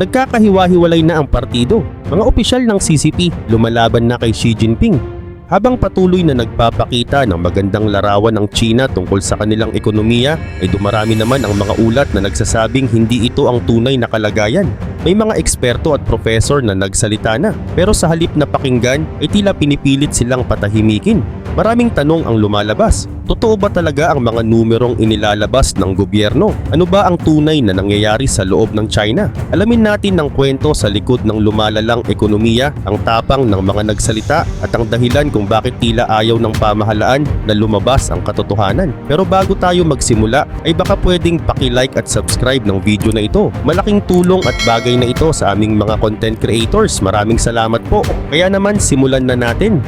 Nagkakahiwa-hiwalay na ang partido. Mga opisyal ng CCP lumalaban na kay Xi Jinping habang patuloy na nagpapakita ng magandang larawan ng China tungkol sa kanilang ekonomiya, ay dumarami naman ang mga ulat na nagsasabing hindi ito ang tunay na kalagayan. May mga eksperto at profesor na nagsalita na, pero sa halip na pakinggan ay tila pinipilit silang patahimikin. Maraming tanong ang lumalabas. Totoo ba talaga ang mga numerong inilalabas ng gobyerno? Ano ba ang tunay na nangyayari sa loob ng China? Alamin natin ang kwento sa likod ng lumalalang ekonomiya, ang tapang ng mga nagsalita at ang dahilan kung bakit tila ayaw ng pamahalaan na lumabas ang katotohanan. Pero bago tayo magsimula, ay baka pwedeng paki-like at subscribe ng video na ito. Malaking tulong at bagay na ito sa aming mga content creators. Maraming salamat po. Kaya naman simulan na natin.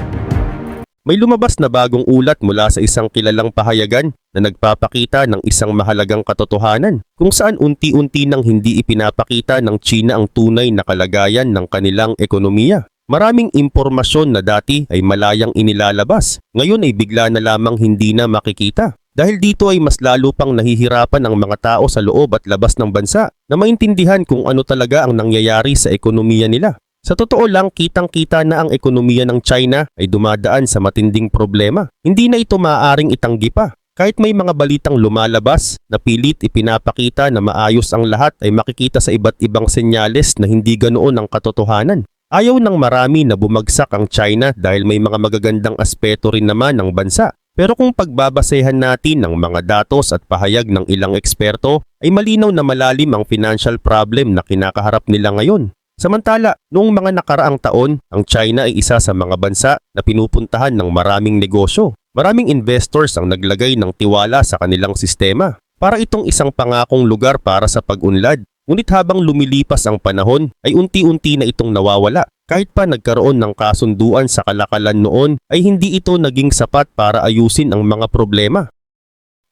May lumabas na bagong ulat mula sa isang kilalang pahayagan na nagpapakita ng isang mahalagang katotohanan kung saan unti-unti nang hindi ipinapakita ng China ang tunay na kalagayan ng kanilang ekonomiya. Maraming impormasyon na dati ay malayang inilalabas, ngayon ay bigla na lamang hindi na makikita. Dahil dito ay mas lalo pang nahihirapan ang mga tao sa loob at labas ng bansa na maintindihan kung ano talaga ang nangyayari sa ekonomiya nila. Sa totoo lang, kitang-kita na ang ekonomiya ng China ay dumadaan sa matinding problema. Hindi na ito maaaring itanggi pa. Kahit may mga balitang lumalabas na pilit ipinapakita na maayos ang lahat ay makikita sa iba't ibang senyales na hindi ganoon ang katotohanan. Ayaw ng marami na bumagsak ang China dahil may mga magagandang aspeto rin naman ng bansa. Pero kung pagbabasehan natin ng mga datos at pahayag ng ilang eksperto, ay malinaw na malalim ang financial problem na kinakaharap nila ngayon. Samantala, noong mga nakaraang taon, ang China ay isa sa mga bansa na pinupuntahan ng maraming negosyo. Maraming investors ang naglagay ng tiwala sa kanilang sistema para itong isang pangakong lugar para sa pag-unlad. Ngunit habang lumilipas ang panahon, ay unti-unti na itong nawawala. Kahit pa nagkaroon ng kasunduan sa kalakalan noon, ay hindi ito naging sapat para ayusin ang mga problema.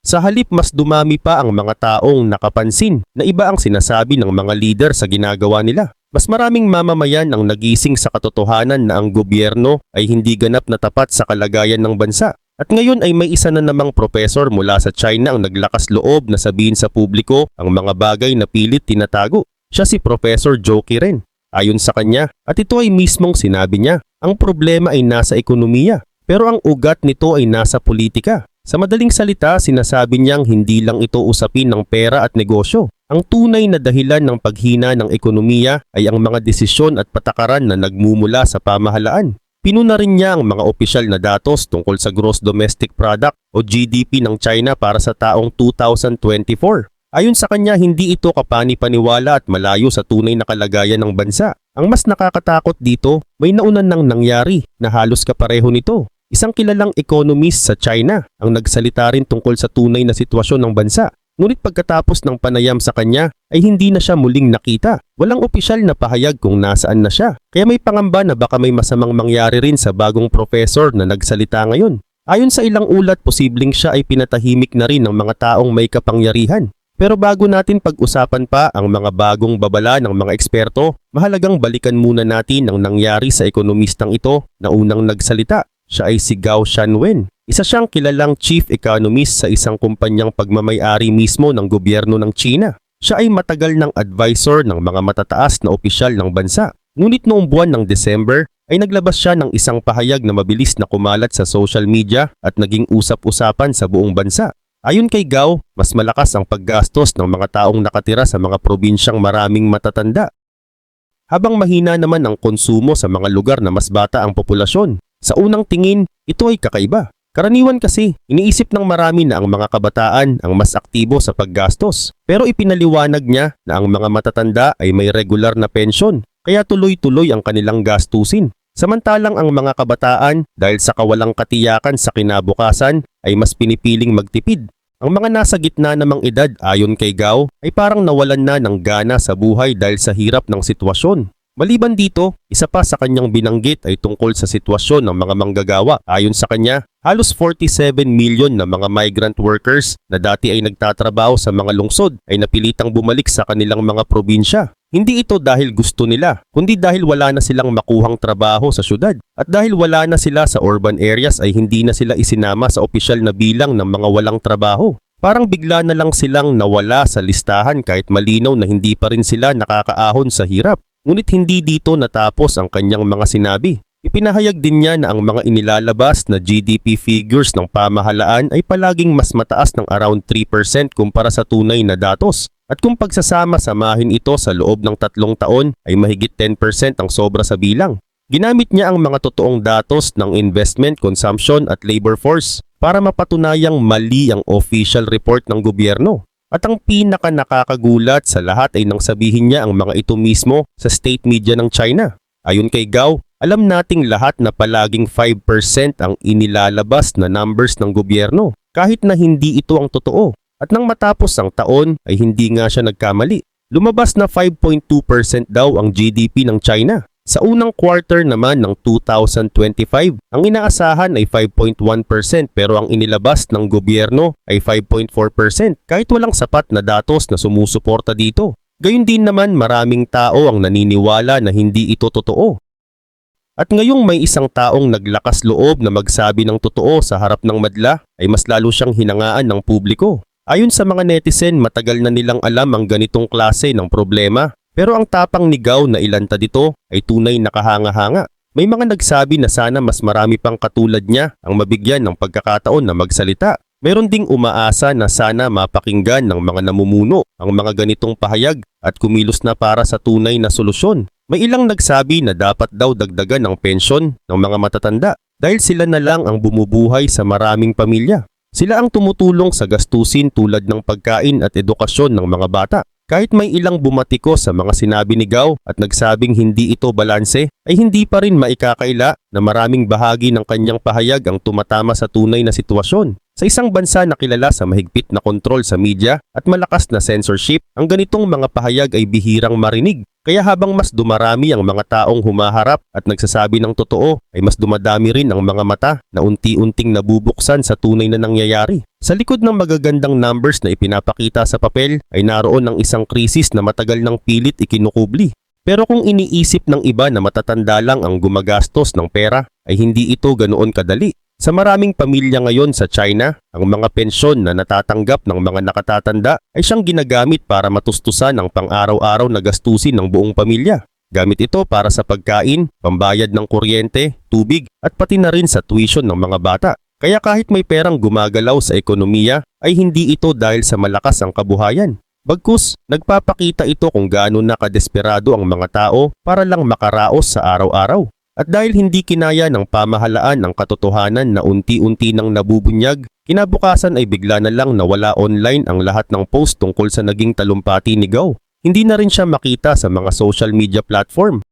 Sa halip mas dumami pa ang mga taong nakapansin na iba ang sinasabi ng mga leader sa ginagawa nila. Mas maraming mamamayan ang nagising sa katotohanan na ang gobyerno ay hindi ganap na tapat sa kalagayan ng bansa. At ngayon ay may isa na namang profesor mula sa China ang naglakas loob na sabihin sa publiko ang mga bagay na pilit tinatago. Siya si Professor Joki rin. Ayon sa kanya, at ito ay mismong sinabi niya, ang problema ay nasa ekonomiya, pero ang ugat nito ay nasa politika. Sa madaling salita, sinasabi niyang hindi lang ito usapin ng pera at negosyo. Ang tunay na dahilan ng paghina ng ekonomiya ay ang mga desisyon at patakaran na nagmumula sa pamahalaan. Pinuna rin niya ang mga opisyal na datos tungkol sa Gross Domestic Product o GDP ng China para sa taong 2024. Ayon sa kanya, hindi ito kapani-paniwala at malayo sa tunay na kalagayan ng bansa. Ang mas nakakatakot dito, may naunan nang nangyari na halos kapareho nito. Isang kilalang economist sa China ang nagsalita rin tungkol sa tunay na sitwasyon ng bansa. Ngunit pagkatapos ng panayam sa kanya ay hindi na siya muling nakita. Walang opisyal na pahayag kung nasaan na siya. Kaya may pangamba na baka may masamang mangyari rin sa bagong professor na nagsalita ngayon. Ayon sa ilang ulat, posibleng siya ay pinatahimik na rin ng mga taong may kapangyarihan. Pero bago natin pag-usapan pa ang mga bagong babala ng mga eksperto, mahalagang balikan muna natin ang nangyari sa ekonomistang ito na unang nagsalita. Siya ay si Gao Shanwen. Isa siyang kilalang chief economist sa isang kumpanyang pagmamayari mismo ng gobyerno ng China. Siya ay matagal ng advisor ng mga matataas na opisyal ng bansa. Ngunit noong buwan ng December ay naglabas siya ng isang pahayag na mabilis na kumalat sa social media at naging usap-usapan sa buong bansa. Ayon kay Gao, mas malakas ang paggastos ng mga taong nakatira sa mga probinsyang maraming matatanda. Habang mahina naman ang konsumo sa mga lugar na mas bata ang populasyon. Sa unang tingin, ito ay kakaiba. Karaniwan kasi, iniisip ng marami na ang mga kabataan ang mas aktibo sa paggastos. Pero ipinaliwanag niya na ang mga matatanda ay may regular na pensyon, kaya tuloy-tuloy ang kanilang gastusin. Samantalang ang mga kabataan dahil sa kawalang katiyakan sa kinabukasan ay mas pinipiling magtipid. Ang mga nasa gitna namang edad ayon kay Gao ay parang nawalan na ng gana sa buhay dahil sa hirap ng sitwasyon. Maliban dito, isa pa sa kanyang binanggit ay tungkol sa sitwasyon ng mga manggagawa. Ayon sa kanya, halos 47 million na mga migrant workers na dati ay nagtatrabaho sa mga lungsod ay napilitang bumalik sa kanilang mga probinsya. Hindi ito dahil gusto nila, kundi dahil wala na silang makuhang trabaho sa syudad. At dahil wala na sila sa urban areas ay hindi na sila isinama sa opisyal na bilang ng mga walang trabaho. Parang bigla na lang silang nawala sa listahan kahit malinaw na hindi pa rin sila nakakaahon sa hirap. Ngunit hindi dito natapos ang kanyang mga sinabi. Ipinahayag din niya na ang mga inilalabas na GDP figures ng pamahalaan ay palaging mas mataas ng around 3% kumpara sa tunay na datos. At kung pagsasama-samahin ito sa loob ng tatlong taon ay mahigit 10% ang sobra sa bilang. Ginamit niya ang mga totoong datos ng investment, consumption at labor force para mapatunayang mali ang official report ng gobyerno. At ang pinaka nakakagulat sa lahat ay nang sabihin niya ang mga ito mismo sa state media ng China. Ayon kay Gao, alam nating lahat na palaging 5% ang inilalabas na numbers ng gobyerno kahit na hindi ito ang totoo. At nang matapos ang taon ay hindi nga siya nagkamali. Lumabas na 5.2% daw ang GDP ng China. Sa unang quarter naman ng 2025, ang inaasahan ay 5.1% pero ang inilabas ng gobyerno ay 5.4% kahit walang sapat na datos na sumusuporta dito. Gayun din naman maraming tao ang naniniwala na hindi ito totoo. At ngayong may isang taong naglakas loob na magsabi ng totoo sa harap ng madla ay mas lalo siyang hinangaan ng publiko. Ayon sa mga netizen, matagal na nilang alam ang ganitong klase ng problema pero ang tapang ni Gao na ilanta dito ay tunay nakahanga-hanga. May mga nagsabi na sana mas marami pang katulad niya ang mabigyan ng pagkakataon na magsalita. Meron ding umaasa na sana mapakinggan ng mga namumuno ang mga ganitong pahayag at kumilos na para sa tunay na solusyon. May ilang nagsabi na dapat daw dagdagan ang pensyon ng mga matatanda dahil sila na lang ang bumubuhay sa maraming pamilya. Sila ang tumutulong sa gastusin tulad ng pagkain at edukasyon ng mga bata. Kahit may ilang bumatiko sa mga sinabi ni Gao at nagsabing hindi ito balanse, ay hindi pa rin maikakaila na maraming bahagi ng kanyang pahayag ang tumatama sa tunay na sitwasyon. Sa isang bansa na kilala sa mahigpit na kontrol sa media at malakas na censorship, ang ganitong mga pahayag ay bihirang marinig. Kaya habang mas dumarami ang mga taong humaharap at nagsasabi ng totoo, ay mas dumadami rin ang mga mata na unti-unting nabubuksan sa tunay na nangyayari. Sa likod ng magagandang numbers na ipinapakita sa papel ay naroon ang isang krisis na matagal ng pilit ikinukubli. Pero kung iniisip ng iba na matatanda lang ang gumagastos ng pera, ay hindi ito ganoon kadali. Sa maraming pamilya ngayon sa China, ang mga pensyon na natatanggap ng mga nakatatanda ay siyang ginagamit para matustusan ang pang-araw-araw na gastusin ng buong pamilya. Gamit ito para sa pagkain, pambayad ng kuryente, tubig at pati na rin sa tuition ng mga bata. Kaya kahit may perang gumagalaw sa ekonomiya ay hindi ito dahil sa malakas ang kabuhayan. Bagkus, nagpapakita ito kung gaano nakadesperado ang mga tao para lang makaraos sa araw-araw. At dahil hindi kinaya ng pamahalaan ang katotohanan na unti-unti nang nabubunyag, kinabukasan ay bigla na lang nawala online ang lahat ng post tungkol sa naging talumpati ni Gao. Hindi na rin siya makita sa mga social media platform.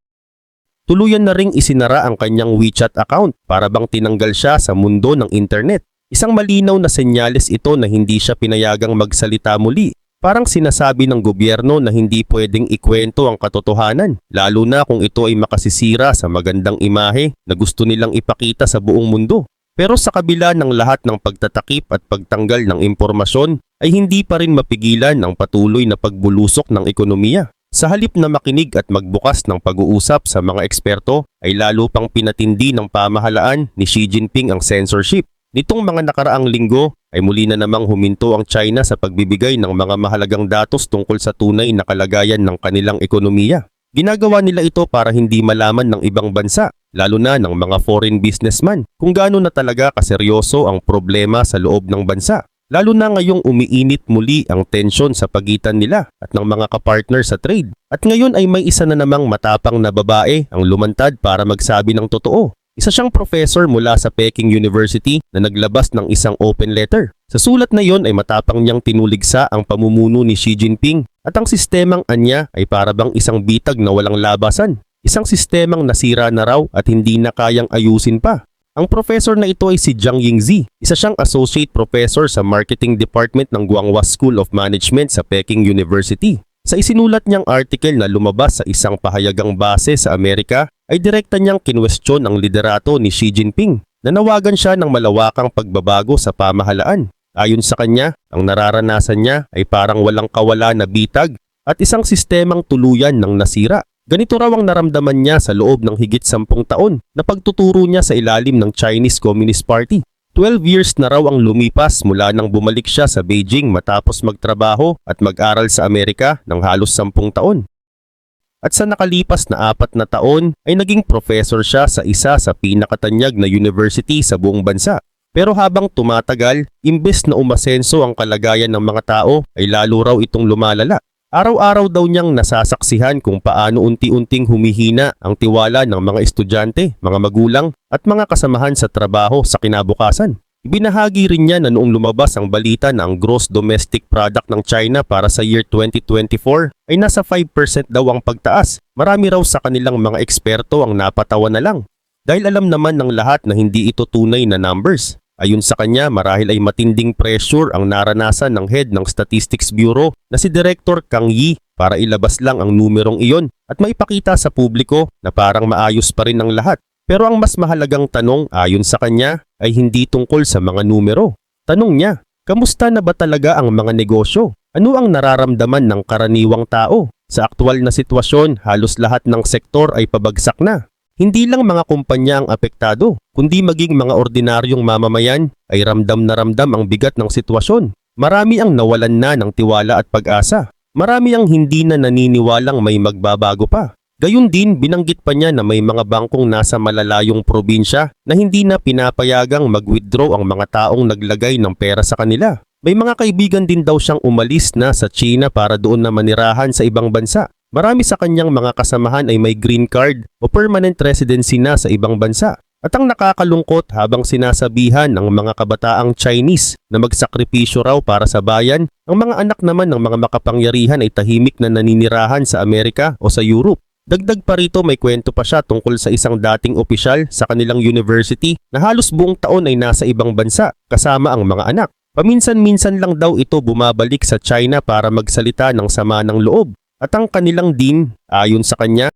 Tuluyan na ring isinara ang kanyang WeChat account para bang tinanggal siya sa mundo ng internet. Isang malinaw na senyales ito na hindi siya pinayagang magsalita muli Parang sinasabi ng gobyerno na hindi pwedeng ikwento ang katotohanan, lalo na kung ito ay makasisira sa magandang imahe na gusto nilang ipakita sa buong mundo. Pero sa kabila ng lahat ng pagtatakip at pagtanggal ng impormasyon, ay hindi pa rin mapigilan ang patuloy na pagbulusok ng ekonomiya. Sa halip na makinig at magbukas ng pag-uusap sa mga eksperto, ay lalo pang pinatindi ng pamahalaan ni Xi Jinping ang censorship. Nitong mga nakaraang linggo ay muli na namang huminto ang China sa pagbibigay ng mga mahalagang datos tungkol sa tunay na kalagayan ng kanilang ekonomiya. Ginagawa nila ito para hindi malaman ng ibang bansa, lalo na ng mga foreign businessman, kung gaano na talaga kaseryoso ang problema sa loob ng bansa. Lalo na ngayong umiinit muli ang tensyon sa pagitan nila at ng mga kapartner sa trade. At ngayon ay may isa na namang matapang na babae ang lumantad para magsabi ng totoo. Isa siyang professor mula sa Peking University na naglabas ng isang open letter. Sa sulat na yon ay matapang niyang tinuligsa ang pamumuno ni Xi Jinping at ang sistemang anya ay para bang isang bitag na walang labasan. Isang sistemang nasira na raw at hindi na kayang ayusin pa. Ang professor na ito ay si Jiang Yingzi, isa siyang associate professor sa marketing department ng Guanghua School of Management sa Peking University. Sa isinulat niyang article na lumabas sa isang pahayagang base sa Amerika ay direkta niyang kinwestiyon ang liderato ni Xi Jinping. Nanawagan siya ng malawakang pagbabago sa pamahalaan. Ayon sa kanya, ang nararanasan niya ay parang walang kawala na bitag at isang sistemang tuluyan ng nasira. Ganito raw ang naramdaman niya sa loob ng higit sampung taon na pagtuturo niya sa ilalim ng Chinese Communist Party. 12 years na raw ang lumipas mula nang bumalik siya sa Beijing matapos magtrabaho at mag-aral sa Amerika ng halos 10 taon. At sa nakalipas na apat na taon ay naging professor siya sa isa sa pinakatanyag na university sa buong bansa. Pero habang tumatagal, imbes na umasenso ang kalagayan ng mga tao ay lalo raw itong lumalala. Araw-araw daw niyang nasasaksihan kung paano unti-unting humihina ang tiwala ng mga estudyante, mga magulang at mga kasamahan sa trabaho sa kinabukasan. Ibinahagi rin niya na noong lumabas ang balita na ang gross domestic product ng China para sa year 2024 ay nasa 5% daw ang pagtaas. Marami raw sa kanilang mga eksperto ang napatawa na lang. Dahil alam naman ng lahat na hindi ito tunay na numbers. Ayon sa kanya, marahil ay matinding pressure ang naranasan ng head ng Statistics Bureau na si Director Kang Yi para ilabas lang ang numerong iyon at maipakita sa publiko na parang maayos pa rin ang lahat. Pero ang mas mahalagang tanong ayon sa kanya ay hindi tungkol sa mga numero. Tanong niya, kamusta na ba talaga ang mga negosyo? Ano ang nararamdaman ng karaniwang tao? Sa aktual na sitwasyon, halos lahat ng sektor ay pabagsak na. Hindi lang mga kumpanya ang apektado, kundi maging mga ordinaryong mamamayan ay ramdam na ramdam ang bigat ng sitwasyon. Marami ang nawalan na ng tiwala at pag-asa. Marami ang hindi na naniniwalang may magbabago pa. Gayun din, binanggit pa niya na may mga bangkong nasa malalayong probinsya na hindi na pinapayagang mag-withdraw ang mga taong naglagay ng pera sa kanila. May mga kaibigan din daw siyang umalis na sa China para doon na manirahan sa ibang bansa. Marami sa kanyang mga kasamahan ay may green card o permanent residency na sa ibang bansa. At ang nakakalungkot habang sinasabihan ng mga kabataang Chinese na magsakripisyo raw para sa bayan, ang mga anak naman ng mga makapangyarihan ay tahimik na naninirahan sa Amerika o sa Europe. Dagdag pa rito may kwento pa siya tungkol sa isang dating opisyal sa kanilang university na halos buong taon ay nasa ibang bansa kasama ang mga anak. Paminsan-minsan lang daw ito bumabalik sa China para magsalita ng sama ng loob at ang kanilang din, ayon sa kanya,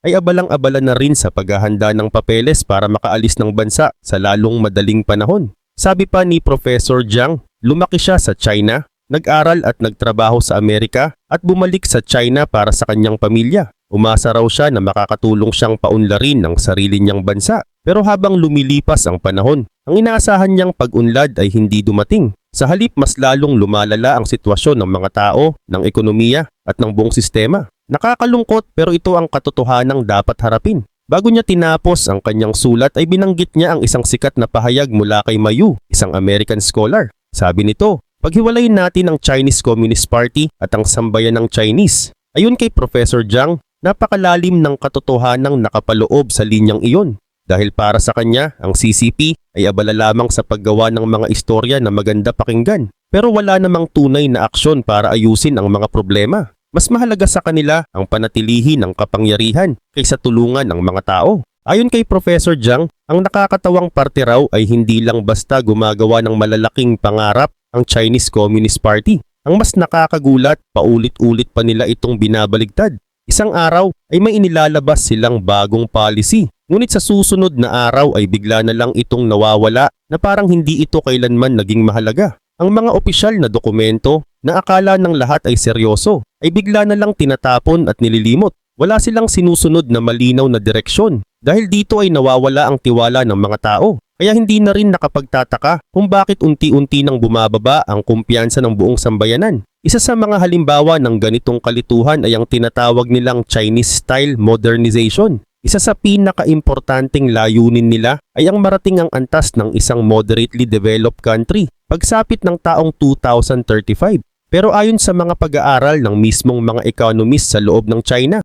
ay abalang-abala na rin sa paghahanda ng papeles para makaalis ng bansa sa lalong madaling panahon. Sabi pa ni Professor Jiang, lumaki siya sa China, nag-aral at nagtrabaho sa Amerika at bumalik sa China para sa kanyang pamilya. Umasa raw siya na makakatulong siyang paunlarin ng sarili niyang bansa. Pero habang lumilipas ang panahon, ang inaasahan niyang pag-unlad ay hindi dumating. Sa halip mas lalong lumalala ang sitwasyon ng mga tao, ng ekonomiya at ng buong sistema. Nakakalungkot pero ito ang katotohanang dapat harapin. Bago niya tinapos ang kanyang sulat ay binanggit niya ang isang sikat na pahayag mula kay Mayu, isang American scholar. Sabi nito, paghiwalayin natin ang Chinese Communist Party at ang sambayan ng Chinese. Ayon kay Professor Jiang, napakalalim ng katotohanang nakapaloob sa linyang iyon. Dahil para sa kanya, ang CCP ay abala lamang sa paggawa ng mga istorya na maganda pakinggan. Pero wala namang tunay na aksyon para ayusin ang mga problema. Mas mahalaga sa kanila ang panatilihi ng kapangyarihan kaysa tulungan ng mga tao. Ayon kay Professor Jiang, ang nakakatawang parte raw ay hindi lang basta gumagawa ng malalaking pangarap ang Chinese Communist Party. Ang mas nakakagulat, paulit-ulit pa nila itong binabaligtad. Isang araw ay may inilalabas silang bagong policy. Ngunit sa susunod na araw ay bigla na lang itong nawawala na parang hindi ito kailanman naging mahalaga. Ang mga opisyal na dokumento na akala ng lahat ay seryoso ay bigla na lang tinatapon at nililimot. Wala silang sinusunod na malinaw na direksyon dahil dito ay nawawala ang tiwala ng mga tao. Kaya hindi na rin nakapagtataka kung bakit unti-unti nang bumababa ang kumpiyansa ng buong sambayanan. Isa sa mga halimbawa ng ganitong kalituhan ay ang tinatawag nilang Chinese-style modernization. Isa sa pinaka-importanting layunin nila ay ang marating ang antas ng isang moderately developed country pagsapit ng taong 2035. Pero ayon sa mga pag-aaral ng mismong mga economist sa loob ng China,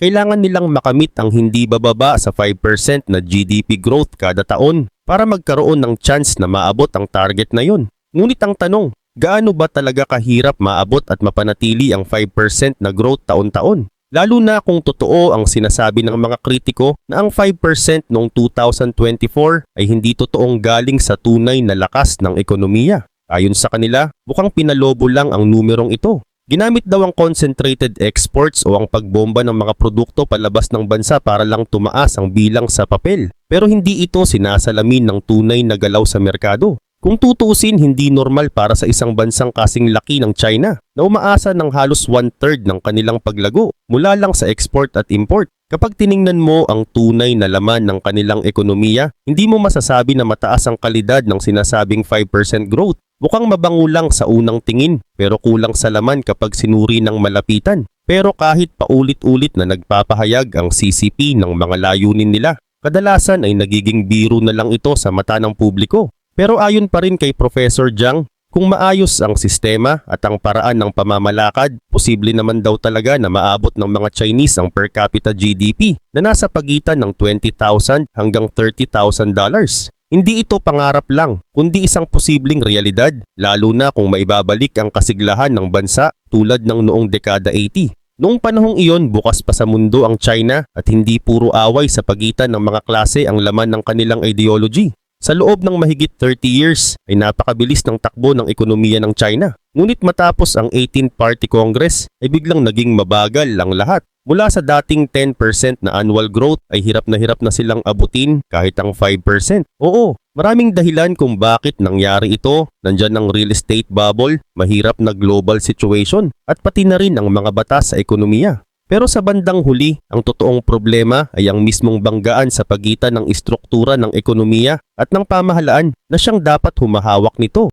kailangan nilang makamit ang hindi bababa sa 5% na GDP growth kada taon para magkaroon ng chance na maabot ang target na yon. Ngunit ang tanong, gaano ba talaga kahirap maabot at mapanatili ang 5% na growth taon-taon? Lalo na kung totoo ang sinasabi ng mga kritiko na ang 5% noong 2024 ay hindi totoong galing sa tunay na lakas ng ekonomiya. Ayon sa kanila, mukhang pinalobo lang ang numerong ito. Ginamit daw ang concentrated exports o ang pagbomba ng mga produkto palabas ng bansa para lang tumaas ang bilang sa papel. Pero hindi ito sinasalamin ng tunay na galaw sa merkado. Kung tutuusin, hindi normal para sa isang bansang kasing laki ng China na umaasa ng halos one-third ng kanilang paglago mula lang sa export at import. Kapag tiningnan mo ang tunay na laman ng kanilang ekonomiya, hindi mo masasabi na mataas ang kalidad ng sinasabing 5% growth. Mukhang mabango lang sa unang tingin pero kulang sa laman kapag sinuri ng malapitan. Pero kahit paulit-ulit na nagpapahayag ang CCP ng mga layunin nila, kadalasan ay nagiging biro na lang ito sa mata ng publiko. Pero ayon pa rin kay Professor Jiang, kung maayos ang sistema at ang paraan ng pamamalakad, posible naman daw talaga na maabot ng mga Chinese ang per capita GDP na nasa pagitan ng 20,000 hanggang 30,000 dollars. Hindi ito pangarap lang, kundi isang posibleng realidad, lalo na kung maibabalik ang kasiglahan ng bansa tulad ng noong dekada 80. Noong panahong iyon, bukas pa sa mundo ang China at hindi puro away sa pagitan ng mga klase ang laman ng kanilang ideology. Sa loob ng mahigit 30 years ay napakabilis ng takbo ng ekonomiya ng China. Ngunit matapos ang 18th Party Congress ay biglang naging mabagal ang lahat. Mula sa dating 10% na annual growth ay hirap na hirap na silang abutin kahit ang 5%. Oo, maraming dahilan kung bakit nangyari ito. Nandyan ang real estate bubble, mahirap na global situation, at pati na rin ang mga batas sa ekonomiya. Pero sa bandang huli, ang totoong problema ay ang mismong banggaan sa pagitan ng istruktura ng ekonomiya at ng pamahalaan na siyang dapat humahawak nito.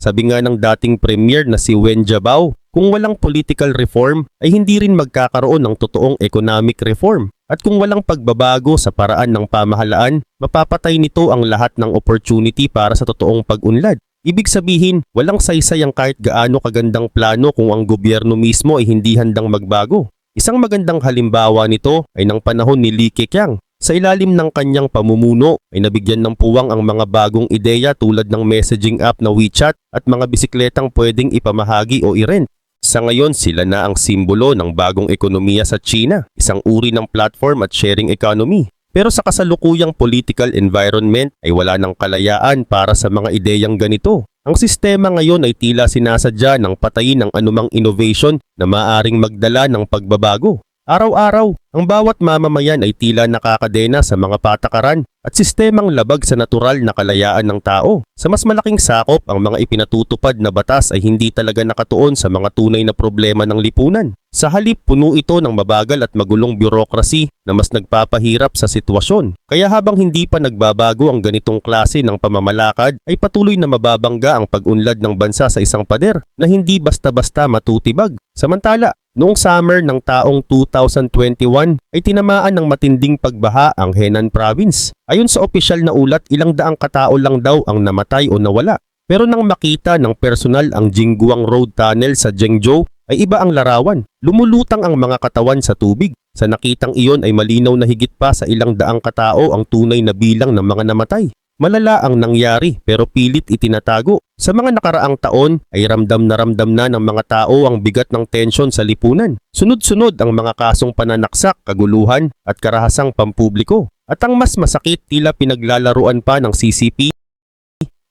Sabi nga ng dating premier na si Wen Jiabao, kung walang political reform ay hindi rin magkakaroon ng totoong economic reform. At kung walang pagbabago sa paraan ng pamahalaan, mapapatay nito ang lahat ng opportunity para sa totoong pag-unlad. Ibig sabihin, walang saysay kahit gaano kagandang plano kung ang gobyerno mismo ay hindi handang magbago. Isang magandang halimbawa nito ay ng panahon ni Li Keqiang. Sa ilalim ng kanyang pamumuno ay nabigyan ng puwang ang mga bagong ideya tulad ng messaging app na WeChat at mga bisikletang pwedeng ipamahagi o i-rent. Sa ngayon, sila na ang simbolo ng bagong ekonomiya sa China, isang uri ng platform at sharing economy. Pero sa kasalukuyang political environment ay wala ng kalayaan para sa mga ideyang ganito. Ang sistema ngayon ay tila sinasadya ng patayin ng anumang innovation na maaring magdala ng pagbabago. Araw-araw, ang bawat mamamayan ay tila nakakadena sa mga patakaran at sistemang labag sa natural na kalayaan ng tao. Sa mas malaking sakop, ang mga ipinatutupad na batas ay hindi talaga nakatuon sa mga tunay na problema ng lipunan. Sa halip, puno ito ng mabagal at magulong bureaucracy na mas nagpapahirap sa sitwasyon. Kaya habang hindi pa nagbabago ang ganitong klase ng pamamalakad, ay patuloy na mababangga ang pag-unlad ng bansa sa isang pader na hindi basta-basta matutibag. Samantala, Noong summer ng taong 2021 ay tinamaan ng matinding pagbaha ang Henan Province. Ayon sa opisyal na ulat, ilang daang katao lang daw ang namatay o nawala. Pero nang makita ng personal ang Jingguang Road Tunnel sa Zhengzhou ay iba ang larawan. Lumulutang ang mga katawan sa tubig. Sa nakitang iyon ay malinaw na higit pa sa ilang daang katao ang tunay na bilang ng mga namatay. Malala ang nangyari pero pilit itinatago. Sa mga nakaraang taon ay ramdam na ramdam na ng mga tao ang bigat ng tensyon sa lipunan. Sunod-sunod ang mga kasong pananaksak, kaguluhan at karahasang pampubliko. At ang mas masakit tila pinaglalaruan pa ng CCP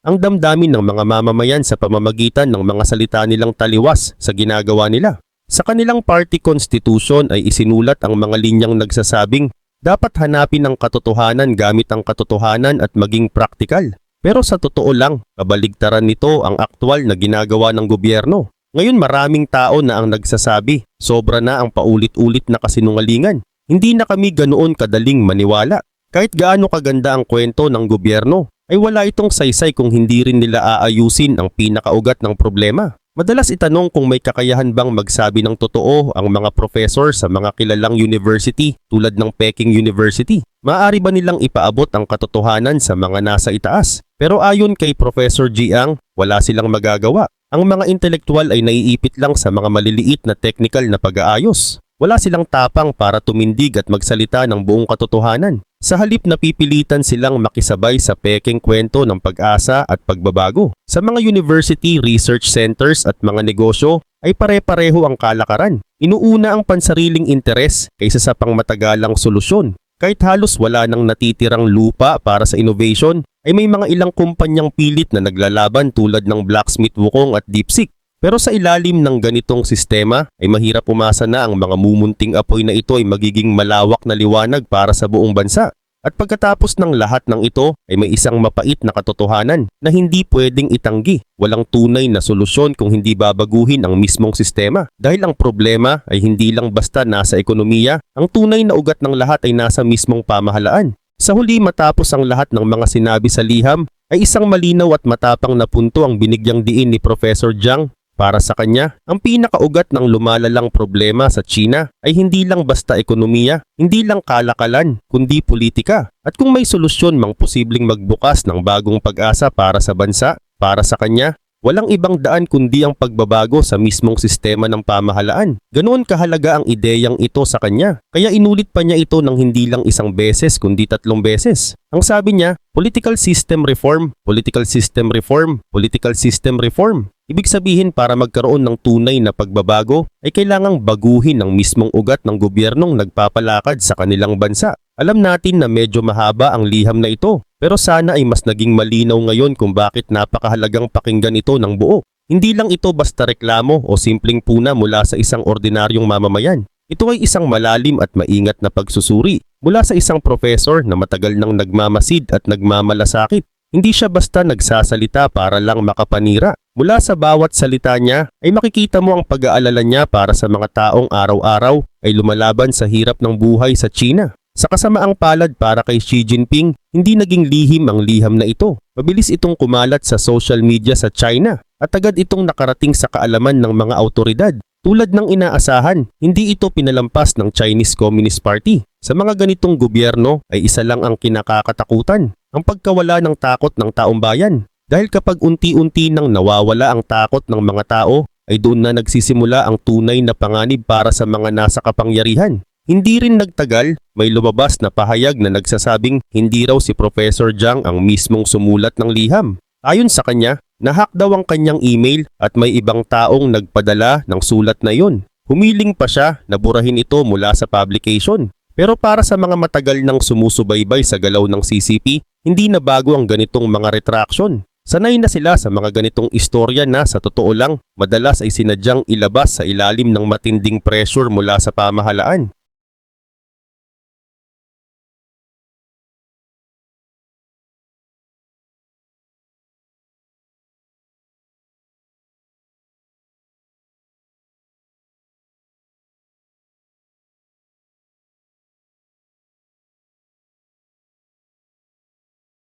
ang damdamin ng mga mamamayan sa pamamagitan ng mga salita nilang taliwas sa ginagawa nila. Sa kanilang party constitution ay isinulat ang mga linyang nagsasabing dapat hanapin ang katotohanan gamit ang katotohanan at maging praktikal. Pero sa totoo lang, kabaligtaran nito ang aktwal na ginagawa ng gobyerno. Ngayon maraming tao na ang nagsasabi, sobra na ang paulit-ulit na kasinungalingan. Hindi na kami ganoon kadaling maniwala. Kahit gaano kaganda ang kwento ng gobyerno, ay wala itong saysay kung hindi rin nila aayusin ang pinakaugat ng problema. Madalas itanong kung may kakayahan bang magsabi ng totoo ang mga professor sa mga kilalang university tulad ng Peking University. Maaari ba nilang ipaabot ang katotohanan sa mga nasa itaas? Pero ayon kay Professor Jiang, wala silang magagawa. Ang mga intelektual ay naiipit lang sa mga maliliit na technical na pag-aayos. Wala silang tapang para tumindig at magsalita ng buong katotohanan. Sa halip na pipilitan silang makisabay sa peking kwento ng pag-asa at pagbabago. Sa mga university, research centers at mga negosyo ay pare-pareho ang kalakaran. Inuuna ang pansariling interes kaysa sa pangmatagalang solusyon. Kahit halos wala nang natitirang lupa para sa innovation, ay may mga ilang kumpanyang pilit na naglalaban tulad ng Blacksmith Wukong at DeepSeek. Pero sa ilalim ng ganitong sistema ay mahirap umasa na ang mga mumunting apoy na ito ay magiging malawak na liwanag para sa buong bansa. At pagkatapos ng lahat ng ito ay may isang mapait na katotohanan na hindi pwedeng itanggi. Walang tunay na solusyon kung hindi babaguhin ang mismong sistema. Dahil ang problema ay hindi lang basta nasa ekonomiya, ang tunay na ugat ng lahat ay nasa mismong pamahalaan. Sa huli matapos ang lahat ng mga sinabi sa liham, ay isang malinaw at matapang na punto ang binigyang diin ni Professor Jiang para sa kanya, ang pinakaugat ng lumalalang problema sa China ay hindi lang basta ekonomiya, hindi lang kalakalan, kundi politika. At kung may solusyon mang posibleng magbukas ng bagong pag-asa para sa bansa, para sa kanya, walang ibang daan kundi ang pagbabago sa mismong sistema ng pamahalaan. Ganoon kahalaga ang ideyang ito sa kanya. Kaya inulit pa niya ito ng hindi lang isang beses kundi tatlong beses. Ang sabi niya, political system reform, political system reform, political system reform. Ibig sabihin para magkaroon ng tunay na pagbabago ay kailangang baguhin ang mismong ugat ng gobyernong nagpapalakad sa kanilang bansa. Alam natin na medyo mahaba ang liham na ito pero sana ay mas naging malinaw ngayon kung bakit napakahalagang pakinggan ito ng buo. Hindi lang ito basta reklamo o simpleng puna mula sa isang ordinaryong mamamayan. Ito ay isang malalim at maingat na pagsusuri mula sa isang professor na matagal nang nagmamasid at nagmamalasakit. Hindi siya basta nagsasalita para lang makapanira. Mula sa bawat salita niya ay makikita mo ang pag-aalala niya para sa mga taong araw-araw ay lumalaban sa hirap ng buhay sa China. Sa kasamaang palad para kay Xi Jinping, hindi naging lihim ang liham na ito. Mabilis itong kumalat sa social media sa China at agad itong nakarating sa kaalaman ng mga autoridad. Tulad ng inaasahan, hindi ito pinalampas ng Chinese Communist Party. Sa mga ganitong gobyerno ay isa lang ang kinakakatakutan, ang pagkawala ng takot ng taong bayan. Dahil kapag unti-unti nang nawawala ang takot ng mga tao, ay doon na nagsisimula ang tunay na panganib para sa mga nasa kapangyarihan. Hindi rin nagtagal, may lumabas na pahayag na nagsasabing hindi raw si Professor Jiang ang mismong sumulat ng liham. Ayon sa kanya, nahak daw ang kanyang email at may ibang taong nagpadala ng sulat na yun. Humiling pa siya na burahin ito mula sa publication. Pero para sa mga matagal nang sumusubaybay sa galaw ng CCP, hindi na bago ang ganitong mga retraction. Sanay na sila sa mga ganitong istorya na sa totoo lang, madalas ay sinadyang ilabas sa ilalim ng matinding pressure mula sa pamahalaan.